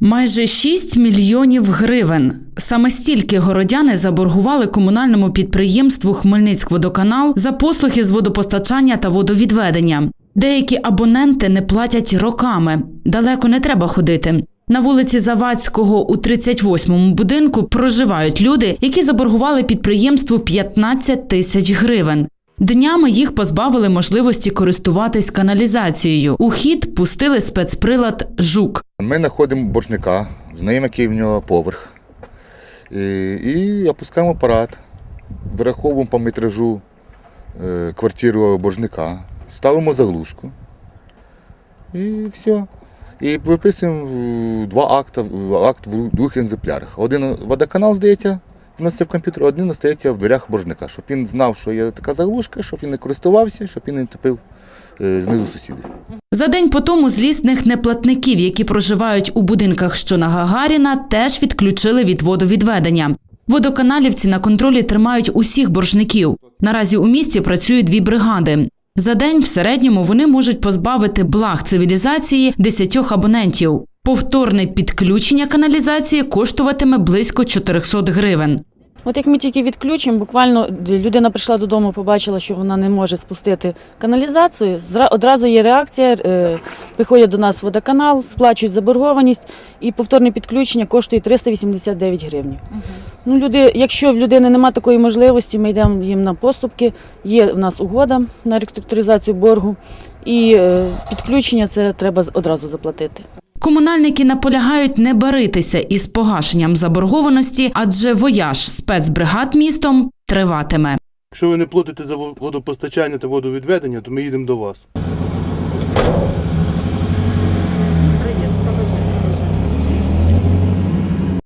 Майже 6 мільйонів гривен. Саме стільки городяни заборгували комунальному підприємству Хмельницькводоканал за послуги з водопостачання та водовідведення. Деякі абоненти не платять роками. Далеко не треба ходити. На вулиці Завадського у 38-му будинку проживають люди, які заборгували підприємству 15 тисяч гривен. Днями їх позбавили можливості користуватись каналізацією. У хід пустили спецприлад Жук. Ми знаходимо боржника, знаємо, який в нього поверх. І, і опускаємо апарат, вираховуємо по метражу е, квартиру боржника, ставимо заглушку. І все. І виписуємо е, два акти, акт в двох екземплярах. Один водоканал, здається, вноситься в комп'ютер, один остається в дверях боржника, щоб він знав, що є така заглушка, щоб він не користувався, щоб він не топив е, знизу сусідів. За день по тому злісних неплатників, які проживають у будинках, що на Гагаріна, теж відключили від водовідведення. Водоканалівці на контролі тримають усіх боржників. Наразі у місті працюють дві бригади. За день в середньому вони можуть позбавити благ цивілізації 10 абонентів. Повторне підключення каналізації коштуватиме близько 400 гривень. От як ми тільки відключимо, буквально людина прийшла додому, побачила, що вона не може спустити каналізацію. Одразу є реакція, е, приходять до нас водоканал, сплачують заборгованість, і повторне підключення коштує 389 гривень. Ну, люди, якщо в людини немає такої можливості, ми йдемо їм на поступки. Є в нас угода на реструктуризацію боргу, і е, підключення це треба одразу заплатити. Комунальники наполягають не баритися із погашенням заборгованості, адже вояж спецбригад містом триватиме. Якщо ви не платите за водопостачання та водовідведення, то ми їдемо до вас.